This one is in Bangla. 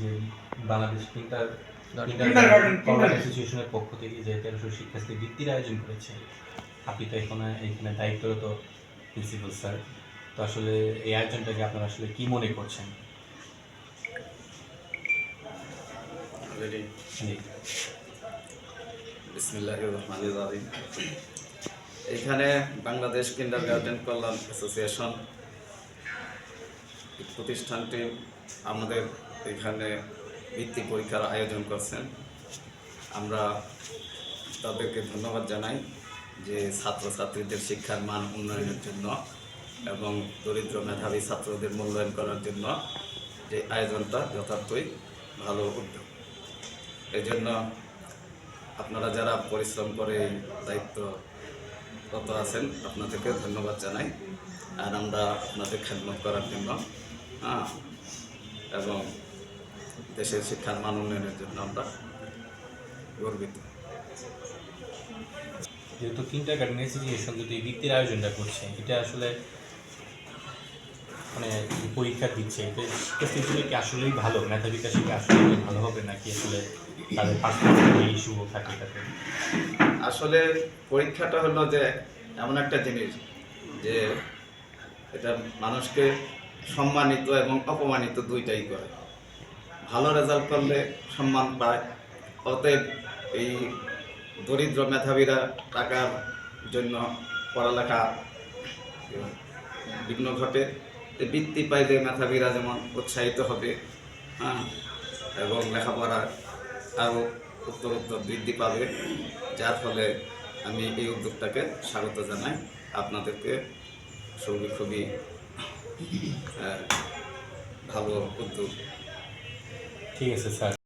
যে বাংলাদেশ কিন্টার অ্যাসোসিয়েশনের পক্ষ থেকে যে তেরোশো শিক্ষার্থী বৃত্তির আয়োজন করেছে। আপনি তো এখানে এখানে দায়িত্বরত প্রিন্সিপাল স্যার তো আসলে এই আয়োজনটাকে আপনারা আসলে কি মনে করছেন? এখানে বাংলাদেশ কিন্ডার গার্ডেন কল্যাণ অ্যাসোসিয়েশন এই প্রতিষ্ঠানটি আমাদের এখানে বৃত্তি পরীক্ষার আয়োজন করছেন। আমরা তাদেরকে ধন্যবাদ জানাই যে ছাত্রছাত্রীদের শিক্ষার মান উন্নয়নের জন্য এবং দরিদ্র মেধাবী ছাত্রদের মূল্যায়ন করার জন্য যে আয়োজনটা যথার্থই ভালো উদ্যোগ। এই জন্য আপনারা যারা পরিশ্রম করে এই দায়িত্ব কত আছেন, আপনাদেরকে ধন্যবাদ জানাই। আর আমরা আপনাদের খেদমত করার জন্য হ্যাঁ এবং দেশের শিক্ষার মান উন্নয়নের জন্য আমরা গর্বিত। যেহেতু কিন্টার গার্ডেন অ্যাসোসিয়েশন যদি বৃত্তির আয়োজনটা করছে এটা আসলে মানে পরীক্ষা দিচ্ছে এটা কি আসলেই ভালো? মেধা বিকাশে কি আসলে ভালো হবে নাকি আসলে তাদের পার্সোনাল ইস্যুও থাকে এটাতে? আসলে পরীক্ষাটা হলো যে এমন একটা জিনিস যে এটা মানুষকে সম্মানিত এবং অপমানিত দুইটাই করে। ভালো রেজাল্ট করলে সম্মান পায়। অতএব এই দরিদ্র মেধাবীরা টাকার জন্য পড়ালেখা বিঘ্ন ঘটে। বৃত্তি পাইলে মেধাবীরা যেমন উৎসাহিত হবে হ্যাঁ এবং লেখাপড়া আরও উত্তরোত্তর বৃদ্ধি পাবে। যার ফলে আমি এই উদ্যোগটাকে স্বাগত জানাই। আপনাদেরকে খুবই খুবই ভালো উদ্যোগ ঠিক আছে স্যার।